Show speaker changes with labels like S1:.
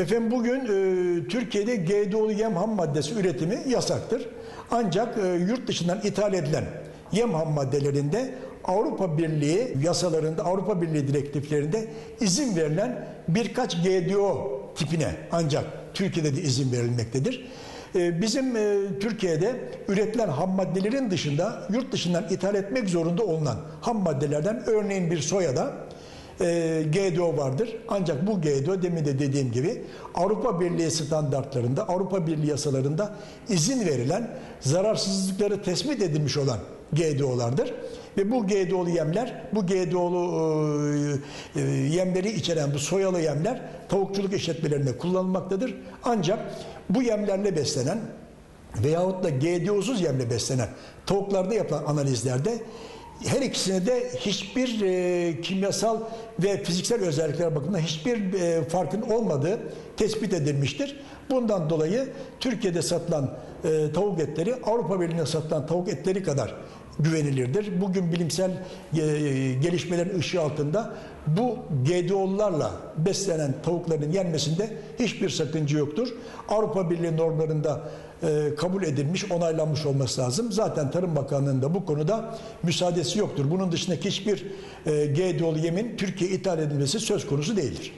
S1: Efendim bugün e, Türkiye'de GDO'lu yem ham maddesi üretimi yasaktır. Ancak e, yurt dışından ithal edilen yem ham maddelerinde Avrupa Birliği yasalarında, Avrupa Birliği direktiflerinde izin verilen birkaç GDO tipine ancak Türkiye'de de izin verilmektedir. E, Bizim e, Türkiye'de üretilen ham maddelerin dışında yurt dışından ithal etmek zorunda olunan ham maddelerden örneğin bir soyada e, GDO vardır. Ancak bu GDO demin de dediğim gibi Avrupa Birliği standartlarında, Avrupa Birliği yasalarında izin verilen zararsızlıkları tespit edilmiş olan GDO'lardır. Ve bu GDO'lu yemler, bu GDO'lu e, e, yemleri içeren bu soyalı yemler tavukçuluk işletmelerinde kullanılmaktadır. Ancak bu yemlerle beslenen veyahut da GDO'suz yemle beslenen tavuklarda yapılan analizlerde her ikisine de hiçbir e, kimyasal ve fiziksel özellikler bakımından hiçbir e, farkın olmadığı tespit edilmiştir. Bundan dolayı Türkiye'de satılan e, tavuk etleri Avrupa Birliği'nde satılan tavuk etleri kadar güvenilirdir. Bugün bilimsel e, gelişmelerin ışığı altında bu GDO'larla beslenen tavukların yenmesinde hiçbir sakınca yoktur. Avrupa Birliği normlarında e, kabul edilmiş, onaylanmış olması lazım. Zaten Tarım Bakanlığı'nın da bu konuda müsaadesi yoktur. Bunun dışındaki hiçbir e, GDO'lu yemin Türkiye ithal edilmesi söz konusu değildir.